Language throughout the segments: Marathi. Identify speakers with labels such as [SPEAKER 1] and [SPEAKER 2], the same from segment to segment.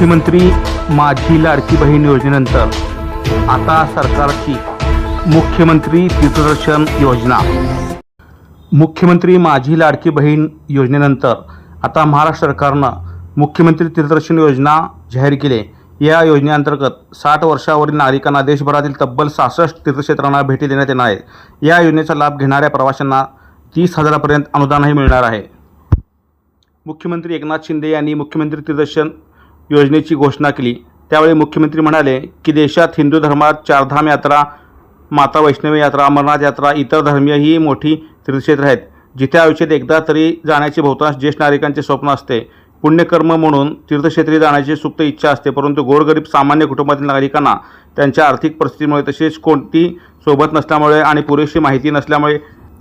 [SPEAKER 1] मुख्यमंत्री माझी लाडकी बहीण योजनेनंतर आता सरकारची मुख्यमंत्री तीर्थदर्शन योजना. मुख्यमंत्री माझी लाडकी बहीण योजनेनंतर आता महाराष्ट्र सरकारनं मुख्यमंत्री तीर्थदर्शन योजना जाहीर केली. या योजनेअंतर्गत साठ वर्षावरील नागरिकांना देशभरातील तब्बल सहासष्ट तीर्थक्षेत्रांना भेटी देण्यात येणार आहे. या योजनेचा लाभ घेणाऱ्या प्रवाशांना तीस हजारापर्यंत अनुदानही मिळणार आहे. मुख्यमंत्री एकनाथ शिंदे यांनी मुख्यमंत्री तीर्थदर्शन योजनेची घोषणा केली. त्यावेळी मुख्यमंत्री म्हणाले की देशात हिंदू धर्मात चारधाम यात्रा माता वैष्णवी यात्रा अमरनाथ यात्रा इतर धर्मीय ही मोठी तीर्थक्षेत्र आहेत. जिथे आयुष्यात एकदा तरी जाण्याचे बहुतांश ज्येष्ठ नागरिकांचे स्वप्न असते. पुण्यकर्म म्हणून तीर्थक्षेत्री जाण्याची सुप्त इच्छा असते परंतु गोरगरीब सामान्य कुटुंबातील नागरिकांना त्यांच्या आर्थिक परिस्थितीमुळे तसेच कोणती सोबत नसल्यामुळे आणि पुरेशी माहिती नसल्यामुळे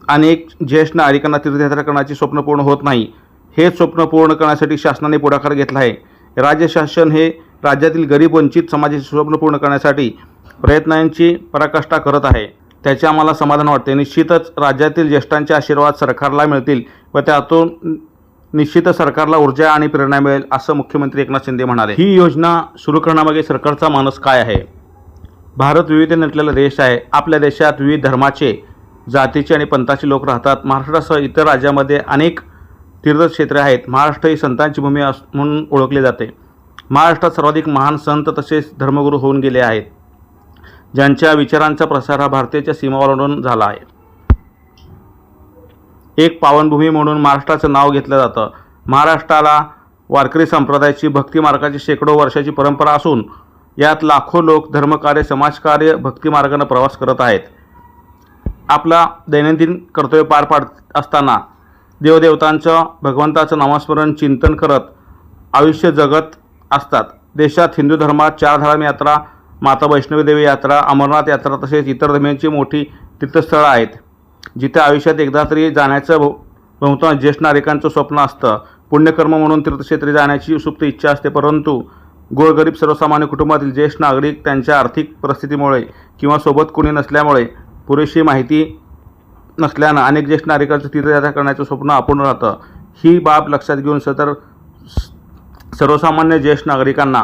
[SPEAKER 1] अनेक ज्येष्ठ नागरिकांना तीर्थयात्रा करण्याचे स्वप्न पूर्ण होत नाही. हे स्वप्न पूर्ण करण्यासाठी शासनाने पुढाकार घेतला आहे. राज्य शासन हे राज्यातील गरीब वंचित समाजाचे स्वप्न पूर्ण करण्यासाठी प्रयत्नांची पराकाष्ठा करत आहे. त्याचे आम्हाला समाधान वाटते. निश्चितच राज्यातील ज्येष्ठांचे आशीर्वाद सरकारला मिळतील व त्यातून निश्चितच सरकारला ऊर्जा आणि प्रेरणा मिळेल असं मुख्यमंत्री एकनाथ शिंदे म्हणाले. ही योजना सुरू करण्यामागे सरकारचा मानस काय आहे? भारत विविध नटलेला देश आहे. आपल्या देशात विविध धर्माचे जातीचे आणि पंथाचे लोक राहतात. महाराष्ट्रासह इतर राज्यामध्ये अनेक तीर्थक्षेत्रे आहेत. महाराष्ट्र ही संतांची भूमी अस म्हणून ओळखले जाते. महाराष्ट्रात सर्वाधिक महान संत तसेच धर्मगुरू होऊन गेले आहेत. ज्यांच्या विचारांचा प्रसार हा भारतीयच्या सीमा ओलांडून झाला आहे. एक पावनभूमी म्हणून महाराष्ट्राचं नाव घेतलं जातं. महाराष्ट्राला वारकरी संप्रदायाची भक्ती मार्गाची शेकडो वर्षाची परंपरा असून यात लाखो लोक धर्मकार्य समाजकार्य भक्तिमार्गानं प्रवास करत आहेत. आपला दैनंदिन कर्तव्य पार पाडत असताना देवदेवतांचं भगवंताचं नामस्मरण चिंतन करत आयुष्य जगत असतात. देशात हिंदू धर्मात चारधाम यात्रा माता वैष्णवी देवी यात्रा अमरनाथ यात्रा तसेच इतर धर्मांची मोठी तीर्थस्थळं आहेत. जिथे आयुष्यात एकदा तरी जाण्याचं भो बहुतांश ज्येष्ठ नागरिकांचं स्वप्न असतं. पुण्यकर्म म्हणून तीर्थक्षेत्री जाण्याची सुप्त इच्छा असते परंतु गोरगरीब सर्वसामान्य कुटुंबातील ज्येष्ठ नागरिक त्यांच्या आर्थिक परिस्थितीमुळे किंवा सोबत कोणी नसल्यामुळे पुरेशी माहिती नसल्यानं अनेक ज्येष्ठ नागरिकांचं तीर्थयात्रा करण्याचं स्वप्न अपूर्ण राहतं. ही बाब लक्षात घेऊन सतर सर्वसामान्य ज्येष्ठ नागरिकांना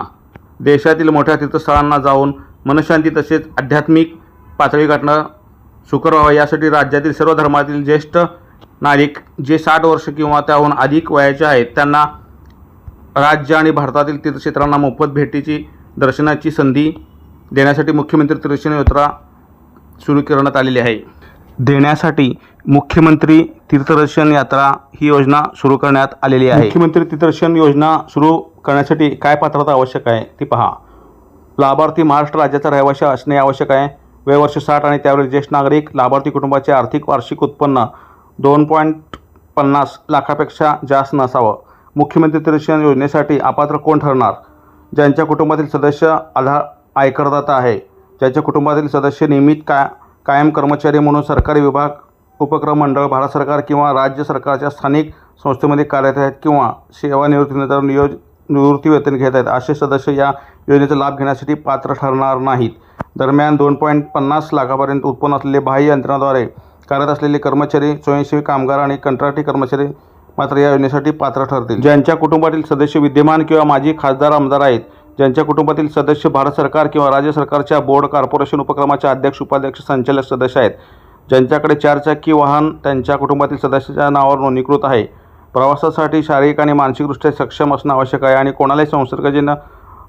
[SPEAKER 1] देशातील मोठ्या तीर्थस्थळांना जाऊन मनशांती तसेच आध्यात्मिक पातळी गाठणं सुकर व्हावं यासाठी राज्यातील सर्व धर्मातील ज्येष्ठ नागरिक जे साठ वर्ष किंवा त्याहून अधिक वयाचे आहेत त्यांना राज्य आणि भारतातील तीर्थक्षेत्रांना मोफत भेटीची दर्शनाची संधी देण्यासाठी मुख्यमंत्री तीर्थदर्शन यात्रा सुरू करण्यात आलेली आहे. देण्यासाठी मुख्यमंत्री तीर्थदर्शन यात्रा ही योजना सुरू करण्यात आलेली आहे. मुख्यमंत्री तीर्थदर्शन योजना सुरू करण्यासाठी काय पात्रता आवश्यक आहे ती पहा. लाभार्थी महाराष्ट्र राज्याचा रहिवाशी असणे आवश्यक आहे. वय वर्ष साठ आणि त्यावरील ज्येष्ठ नागरिक लाभार्थी कुटुंबाचे आर्थिक वार्षिक उत्पन्न दोन पॉईंट पन्नास लाखापेक्षा जास्त नसावं. मुख्यमंत्री तीर्थदर्शन योजनेसाठी अपात्र कोण ठरणार? ज्यांच्या कुटुंबातील सदस्य आधार आयकरदाता आहे ज्यांच्या कुटुंबातील सदस्य नियमित का कायम कर्मचारी म्हणून सरकारी विभाग उपक्रम मंडळ भारत सरकार किंवा राज्य सरकारच्या स्थानिक संस्थेमध्ये कार्यरत आहेत किंवा सेवानिवृत्तीनंतर नियोज निवृत्ती वेतन घेत आहेत. असे सदस्य या योजनेचा लाभ घेण्यासाठी पात्र ठरणार नाहीत. दरम्यान दोन पॉईंट पन्नास लाखापर्यंत उत्पन्न असलेले बाह्य यंत्रणाद्वारे कार्यरत असलेले कर्मचारी स्वयंसेवी कामगार आणि कंत्राटी कर्मचारी मात्र या योजनेसाठी पात्र ठरतील. ज्यांच्या कुटुंबातील सदस्य विद्यमान किंवा माजी खासदार आमदार आहेत ज्यांच्या कुटुंबातील सदस्य भारत सरकार किंवा राज्य सरकारच्या बोर्ड कॉर्पोरेशन उपक्रमाच्या अध्यक्ष उपाध्यक्ष संचालक सदस्य आहेत. ज्यांच्याकडे चारचाकी वाहन त्यांच्या कुटुंबातील सदस्याच्या नावावर नोंदणीकृत आहे. प्रवासासाठी शारीरिक आणि मानसिकदृष्ट्या सक्षम असणं आवश्यक आहे आणि कोणालाही संसर्गजन्य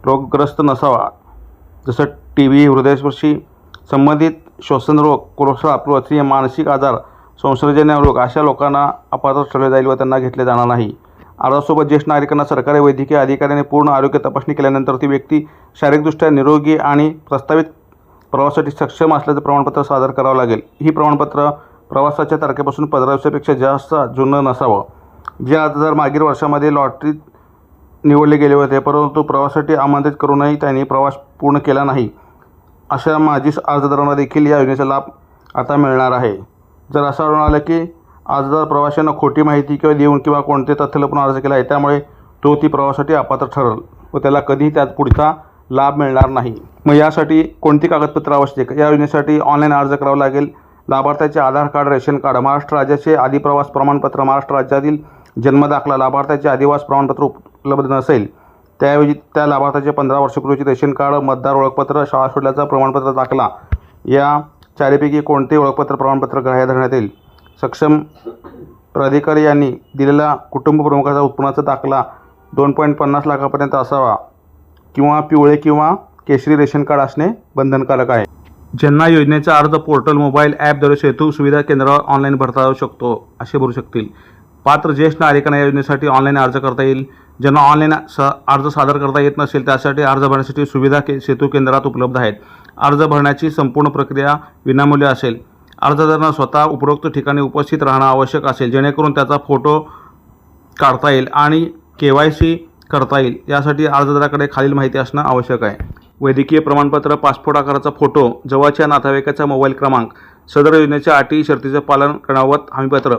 [SPEAKER 1] रोगग्रस्त नसावा. जसं टी व्ही हृदयस्पर्शी संबंधित श्वसनरोग कोळसा पृथ्वी मानसिक आजार संसर्गजन्य रोग अशा लोकांना अपात्र ठरवले जाईल व त्यांना घेतले जाणार नाही. अर्जासोबत ज्येष्ठ नागरिकांना सरकारी वैद्यकीय अधिकाऱ्याने पूर्ण आरोग्य तपासणी केल्यानंतर ती व्यक्ती शारीरिकदृष्ट्या निरोगी आणि प्रस्तावित प्रवासासाठी सक्षम असल्याचं प्रमाणपत्र सादर करावं लागेल. ही प्रमाणपत्र प्रवासाच्या तारखेपासून पंधरा दिवसापेक्षा जास्त जुनं नसावं. जे अर्जदार मागील वर्षामध्ये लॉटरीत निवडले गेले होते परंतु प्रवासासाठी आमंत्रित करूनही त्यांनी प्रवास पूर्ण केला नाही अशा माजी अर्जदारांना देखील या योजनेचा लाभ आता मिळणार आहे. जर असं आढळून आलं की अर्जदार प्रवाशांना खोटी माहिती किंवा देऊन किंवा कोणते तथ्य लपून अर्ज केला आहे त्यामुळे तो ती प्रवासासाठी अपात्र ठरल व त्याला कधीही त्यात पुढचा लाभ मिळणार नाही. मग यासाठी कोणती कागदपत्र आवश्यक या योजनेसाठी ऑनलाईन अर्ज करावा लागेल. लाभार्थ्याचे Aadhaar card ration card Maharashtra राज्याचे आदी प्रवास प्रमाणपत्र महाराष्ट्र राज्यातील जन्मदाखला लाभार्थ्याचे आदिवास प्रमाणपत्र उपलब्ध नसेल त्याऐवजी त्या लाभार्थ्याचे पंधरा वर्षापूर्वीचे रेशन कार्ड मतदार ओळखपत्र शाळा सोडल्याचा प्रमाणपत्र दाखला या चारीपैकी कोणते ओळखपत्र प्रमाणपत्र ग्राह्य धरण्यात येईल. सक्षम प्राधिकारी यांनी दिलेला कुटुंब प्रमुखाचा उत्पन्नाचा दाखला दोन पॉईंट पन्नास लाखापर्यंत असावा किंवा पिवळे किंवा केशरी रेशन कार्ड असणे बंधनकारक आहे. ज्यांना योजनेचा अर्ज पोर्टल मोबाईल ॲपद्वारे सेतू सुविधा केंद्रावर ऑनलाईन भरता येऊ शकतो असे भरू शकतील. पात्र ज्येष्ठ नागरिकांना या योजनेसाठी ऑनलाईन अर्ज करता येईल. ज्यांना ऑनलाईन स अर्ज सादर करता येत नसेल त्यासाठी अर्ज भरण्यासाठी सुविधा के सेतू केंद्रात उपलब्ध आहेत. अर्ज भरण्याची संपूर्ण प्रक्रिया विनामूल्य असेल. अर्जदारांना स्वतः उपरोक्त ठिकाणी उपस्थित राहणं आवश्यक असेल जेणेकरून त्याचा फोटो काढता येईल आणि के वाय सी करता येईल. यासाठी अर्जदाराकडे खालील माहिती असणं आवश्यक आहे. वैद्यकीय प्रमाणपत्र पासपोर्ट आकाराचा फोटो जवळच्या नातेवाईकाचा मोबाईल क्रमांक सदर योजनेच्या अटी शर्तीचं पालन करण्याबाबत हमीपत्र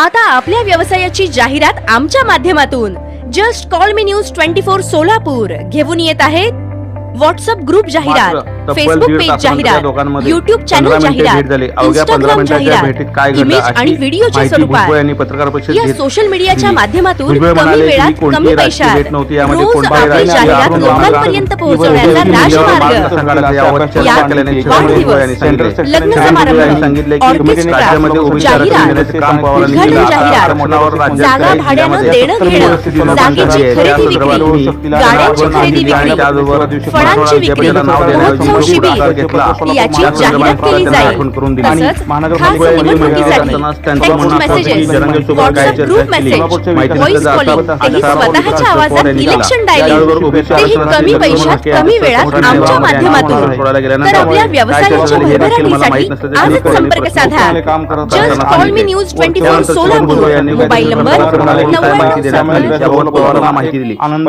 [SPEAKER 2] आता आपल्या व्यवसायाची जाहिरात आमच्या माध्यमातून. Just call me news twenty four Solapur. घेऊन येत आहे व्हॉट्सअप ग्रुप जाहिरात. फेसबुक पेज जाहिरात युट्यूब चॅनल
[SPEAKER 1] 15 मिनिटे
[SPEAKER 2] जाहिरात
[SPEAKER 1] भेट झाली. अवघ्या 15
[SPEAKER 2] इंस्टाग्राम
[SPEAKER 1] मिनिटाच्या भेटीत काय
[SPEAKER 2] जाहिरात
[SPEAKER 1] घडलं
[SPEAKER 2] इमेज आणि व्हिडिओच्या स्वरूपात या सोशल मीडियाच्या. माध्यमातून कमी वेळात
[SPEAKER 1] कोणतीही
[SPEAKER 2] कमी पैशात
[SPEAKER 1] भेट नव्हती. यामध्ये
[SPEAKER 2] रोज
[SPEAKER 1] कोणताही
[SPEAKER 2] आपली जाहिरात लोकांपर्यंत. पोहोचवण्याचा राजमार्ग
[SPEAKER 1] वाढदिवस,
[SPEAKER 2] लग्न समारंभ, ऑर्केस्ट्रा, जाहिरात, उद्घाटन जाहिरात, जागा भाड्यानं देणं घेणं, जागेची खरेदी विक्री, गाड्यांची खरेदी विक्री, फळांची विक्री, महोत्सव शिबिर याची जाहिरात केली जाईल तसंच खास text messages WhatsApp group message voice calling तेही स्वतःच्या आवाजात इलेक्शन डायरी तेही कमी पैशात कमी वेळात आमच्या माध्यमातून. तर आपल्या व्यवसायाच्या भरभराटीसाठी आजच संपर्क साधा. Just call me news twenty four Solapur mobile number नव्याण्णव
[SPEAKER 1] माहिती दिली. आनंद